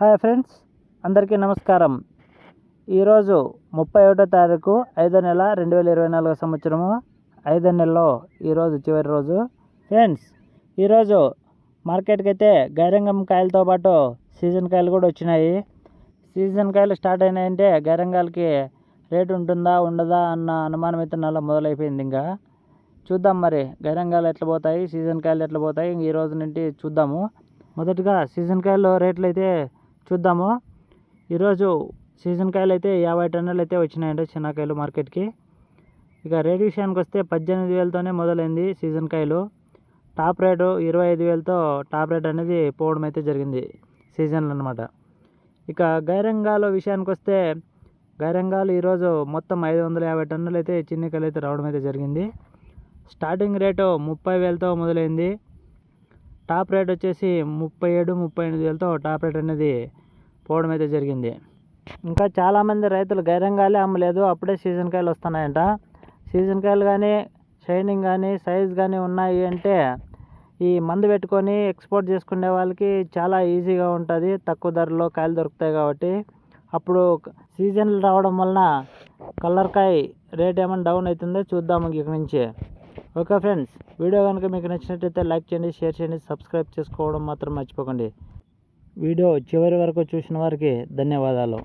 Hi friends అందరికీ నమస్కారం. ఈరోజు ముప్పై ఒకటో తారీఖు ఐదో నెల రెండు వేల ఇరవై నాలుగో సంవత్సరము. ఐదో నెలలో ఈరోజు చివరి రోజు. ఫ్రెండ్స్ ఈరోజు మార్కెట్కి అయితే గైరంగం కాయలతో పాటు సీజన్ కాయలు కూడా వచ్చినాయి. సీజన్ కాయలు స్టార్ట్ అయినాయంటే గైరంగాలకి రేటు ఉంటుందా ఉండదా అన్న అనుమానం అయితే నల్ల మొదలైపోయింది ఇంకా. చూద్దాం మరి గైరంగాలు ఎట్లా పోతాయి సీజన్ కాయలు ఎట్లా పోతాయి ఈ రోజు నుండి చూద్దాము. మొదటగా సీజన్ కాయలు రేట్లు అయితే చూద్దాము. ఈరోజు సీజన్ కాయలు అయితే యాభై టన్నులు అయితే వచ్చినాయండి చిన్నకాయలు మార్కెట్కి. ఇక రేట్ విషయానికి వస్తే పద్దెనిమిది వేలతోనే మొదలైంది సీజన్ కాయలు. టాప్ రేటు ఇరవై ఐదు వేలతో టాప్ రేట్ అనేది పోవడం అయితే జరిగింది సీజన్లు అనమాట ఇక గైరంగాలు విషయానికి వస్తే గైరంగాలు ఈరోజు మొత్తం ఐదు వందల యాభై టన్నులు అయితే చిన్నకాయలు అయితే రావడం అయితే జరిగింది. స్టార్టింగ్ రేటు ముప్పై వేలతో మొదలైంది. టాప్ రేట్ వచ్చేసి ముప్పై ఏడు ముప్పై ఎనిమిది వేలతో టాప్ రేట్ అనేది పోవడం అయితే జరిగింది. ఇంకా చాలామంది రైతులు గైరంగాలే అమ్మలేదు అప్పుడే సీజన్ కాయలు వస్తున్నాయంట. సీజన్ కాయలు కానీ షైనింగ్ కానీ సైజ్ కానీ ఉన్నాయి అంటే ఈ మందు పెట్టుకొని ఎక్స్పోర్ట్ చేసుకునే వాళ్ళకి చాలా ఈజీగా ఉంటుంది తక్కువ ధరలో కాయలు దొరుకుతాయి కాబట్టి. అప్పుడు సీజన్లు రావడం వలన కలర్ కాయ రేట్ ఏమైనా డౌన్ అవుతుందో చూద్దాము ఇక నుంచి. ఓకే ఫ్రెండ్స్ వీడియో కనుక మీకు నచ్చినట్టయితే లైక్ చేయండి షేర్ చేయండి సబ్స్క్రైబ్ చేసుకోవడం మాత్రం మర్చిపోకండి. వీడియో చివరి వరకు చూసిన వారికి ధన్యవాదాలు.